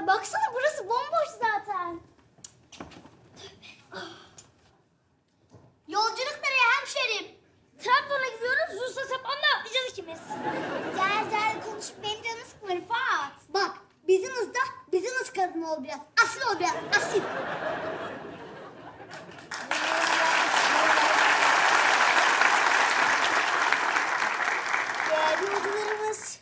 var. Baksana burası bomboş zaten. Yolculuk nereye hemşerim? Trabzon'a gidiyoruz. Rus'la sapanla atlayacağız ikimiz. Gel gel konuşup benim canımı sıkma Rıfat. Bak bizim hızda bizim hız kadın ol biraz. Asil ol biraz asil. Değerli yolcularımız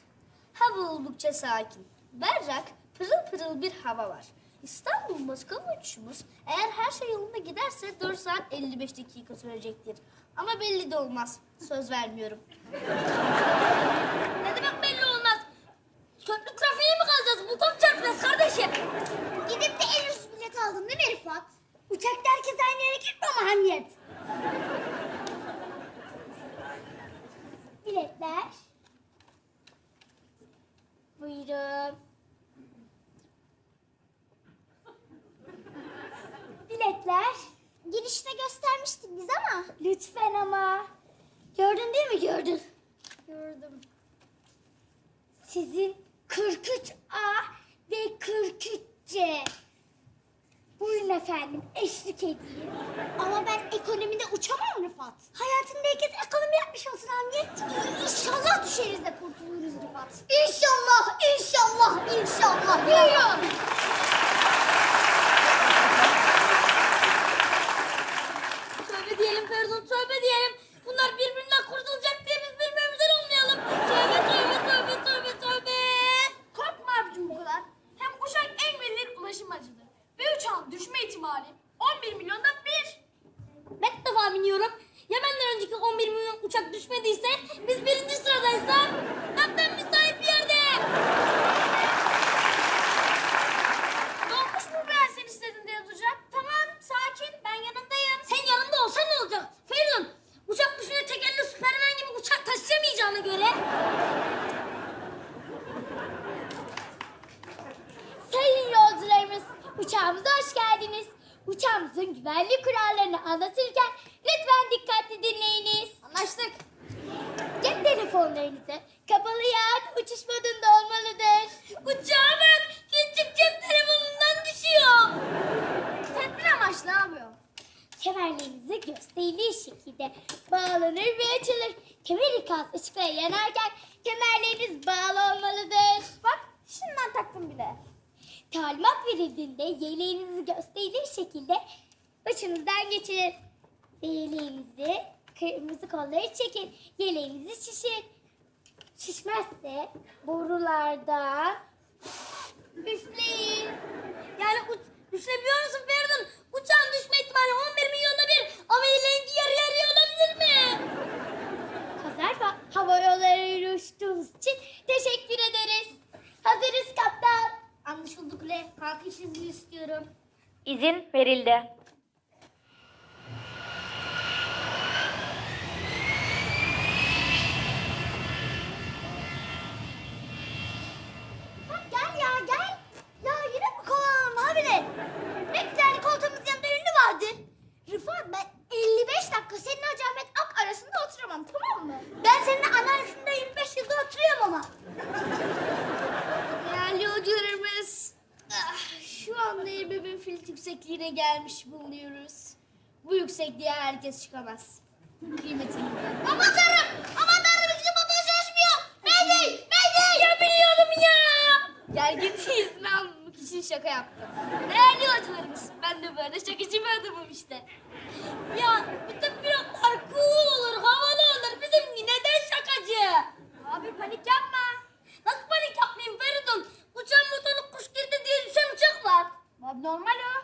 hava oldukça sakin. Berrak pırıl pırıl bir hava var. İstanbul Moskova uçuşumuz eğer her şey yolunda giderse 4 saat 55 dakika sürecektir. Ama belli de olmaz. Söz vermiyorum. Ne demek belli olmaz. Köprü trafiğe mi kalacağız? Bu top çarpacağız kardeşim. Gidip de en ucuz bilet aldın değil mi Rıfat? Uçakta herkes aynı yere gitme ama hamiyet. Biletler. Buyurun. Biletler. Girişte göstermiştik biz ama. Lütfen ama. Gördün değil mi gördün? Gördüm. Sizin 43A ve 43C. Buyurun efendim eşlik edeyim. Ama ben ekonomide uçamam Rıfat. Hayatında herkes ekonomi yapmış olsun Hamiyet. İnşallah düşeriz de kurtuluruz Rıfat. İnşallah, inşallah, inşallah. Buyurun. Tövbe diyelim Feridun, tövbe diyelim. Bunlar birbirinden kurtulacak diye biz birbirimizden olmayalım. Tövbe, tövbe, tövbe, tövbe, tövbe. Korkma abicim bu kadar. Hem uçak en güvenilir ulaşım aracıdır. Ve uçağın düşme ihtimali 11 milyonda bir. Ben ilk defa biniyorum. Ya benden önceki 11 milyon uçak düşmediyse, biz birinci sıradaysak, hatta Uçağımızın güvenlik kurallarını anlatırken lütfen dikkatli dinleyiniz. Anlaştık. Cep telefonlarınızı kapalı yahut uçuş modunda olmalıdır. Uçağa bak, küçük cep telefonundan düşüyor. Tedbir amaçlı o. Kemerlerinizi gösterdiği şekilde bağlanır ve açılır. Kemer ikaz ışıkları yanarken kemerleriniz bağlı olmalıdır. Bak şimdiden taktım bile. Talimat verildiğinde yeleğinizi gösterdiği şekilde başınızdan geçirin. Ve Yeleğinizi kırmızı kolları çekin. Yeleğinizi şişirin. Şişmezse borularda üfleyin. Yani düşünebiliyor musun Feridun? Uçağın düşme ihtimali 11 milyonda bir. İzni istiyorum. İzin verildi. Yüksekliğine gelmiş bulunuyoruz. Bu yüksekliğe herkes çıkamaz. Kıymetini. Aman tanrım! Aman tanrım bizim motor çalışmıyor! Mayday! Mayday! Ya biliyordum ya. Gerginliği izni almak için şaka yaptım. Değerli yolcularımız, ben de böyle şakacı bir adamım işte. Ya bütün pilotlar cool olur, havalı olur. Bizim neden şakacı? Abi panik yapma. Nasıl panik yapmayayım Feridun? Uçağın motoruna kuş girdi diye düşen uçak var. Abi normal o.